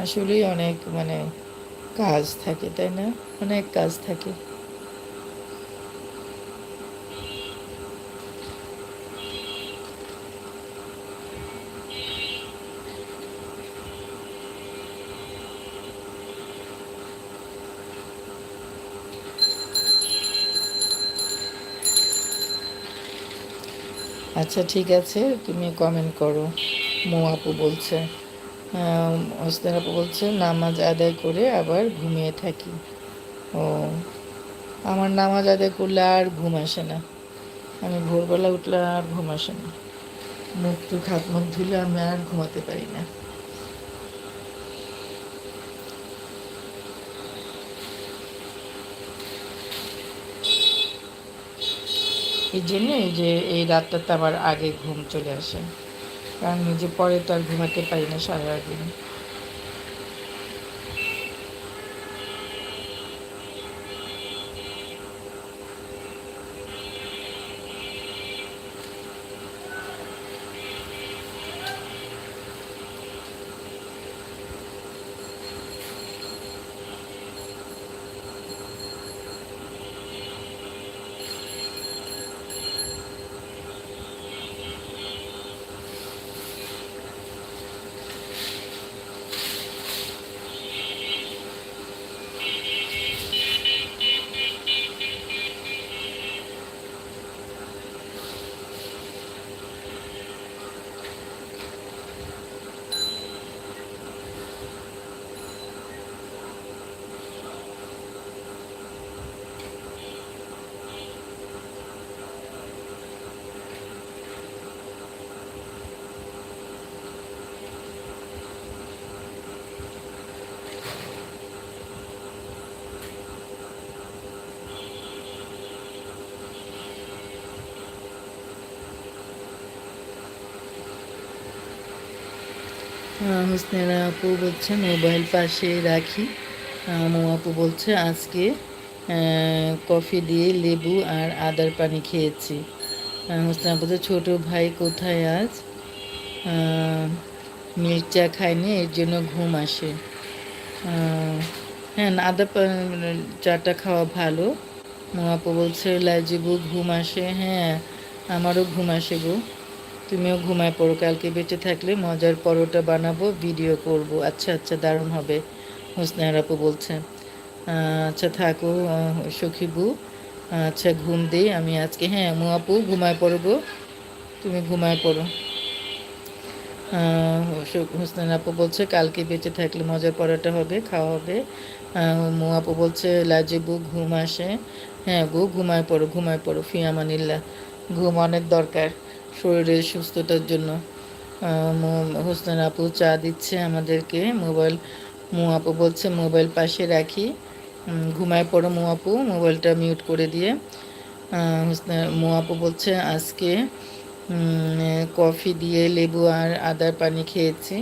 আসলেই অনেক মানে কাজ থাকে, তাই না? অনেক কাজ থাকে। আচ্ছা ঠিক আছে। তুমি কমেন্ট করো। মো আপু বলছে। হোসেন আপু বলছে, নামাজ আদায় করে আবার ঘুমিয়ে থাকি। ও, আমার নামাজ আদায় করলে আর ঘুম আসে না। আমি ভোরবেলা উঠলে আর ঘুম আসে না। মুখ টুক হাত মুখ ধুলে আমি আর ঘুমাতে পারি না। এই জন্যই যে এই রাতটাতে আমার আগে ঘুম চলে আসে। কারণ নিজে পরে তো আর ঘুমাতে পারি না সারাদিন হোসনেরা আপু বলছে মোবাইল পাশে রাখি। মো আপু বলছে, আজকে কফি দিয়ে লেবু আর আদার পানি খেয়েছি। হোসনা আপু ছোটো ভাই কোথায় আজ? মিল্ক চা খায়নি, এর জন্য ঘুম আসে। হ্যাঁ আদা চাটা খাওয়া ভালো। মো আপু বলছে, লাজিবু, ঘুম আসে। হ্যাঁ আমারও ঘুম আসে গো। তুমিও ঘুমায় পড়ো, কালকে বেঁচে থাকলে মজার পরোটা বানাবো ভিডিও করব। আচ্ছা আচ্ছা দারুণ হবে হোসনার আপু বলছে। আচ্ছা থাকো সখীবু আচ্ছা ঘুম দিই আমি আজকে হ্যাঁ মু আপু ঘুমায় পড়ব, তুমি ঘুমায় পড়ো। হোসনান আপু বলছে, কালকে বেঁচে থাকলে মজার পরোটা হবে, খাওয়া হবে। মু আপু বলছে লাজিবু ঘুম আসে। হ্যাঁ গো, ঘুমায় পড়ো ঘুমায় পড়ো ফিয়ামানিল্লা ঘুম অনেক দরকার। শরীরের সুস্থতার জন্য হোসেন আপু চা দিচ্ছে আমাদেরকে, মোবাইল, মু আপু বলছে মোবাইল পাশে রাখি। ঘুমায় পড়ো মু আপু, মোবাইলটা মিউট করে দিয়ে। হোসেন, মু আপু বলছে আজকে কফি দিয়ে লেবু আর আদার পানি খেয়েছি।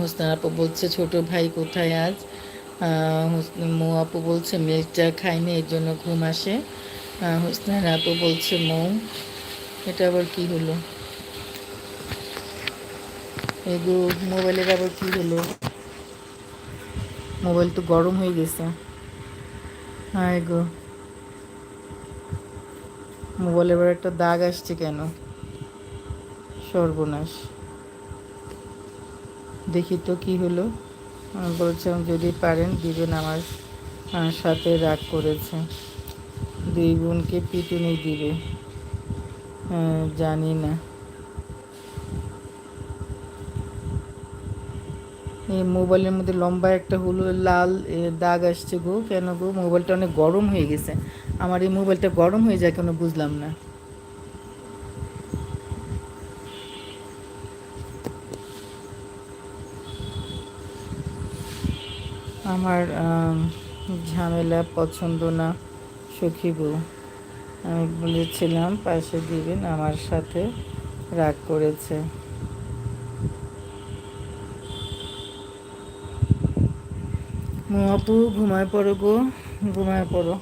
হোসেন আপু বলছে ছোট ভাই কোথায় আজ? মৌ আপু বলছে মিল্ক চা খাইনি এর জন্য ঘুম আসে। হোসেন আপু বলছে মৌ এটা আবার কি হলো? এগো মোবাইলের আবার কি হলো? মোবাইল তো গরম হয়ে গেছে। হ্যাঁ গো মোবাইলে এবার একটা দাগ আসছে কেন? সর্বনাশ। দেখি তো কি হলো। বলছিলাম, যদি পারেন দিবেন আমার সাথে রাগ করেছে। দুই বোনকে পিটুনি দিবে। জানি না। এই মোবাইলের মধ্যে লম্বা একটা হলো, লাল দাগ আসছে গো। কেন গো? মোবাইলটা অনেক গরম হয়ে গেছে। আমার এই মোবাইলটা গরম হয়ে যায় কেন বুঝলাম না। আমার ঝামেলা পছন্দ না, সখী বউ। আমি বলেছিলাম পাশে দিবেন আমার সাথে রাগ করেছে। আপু ঘুমায় পড়ো গো ঘুমায় পড়ো।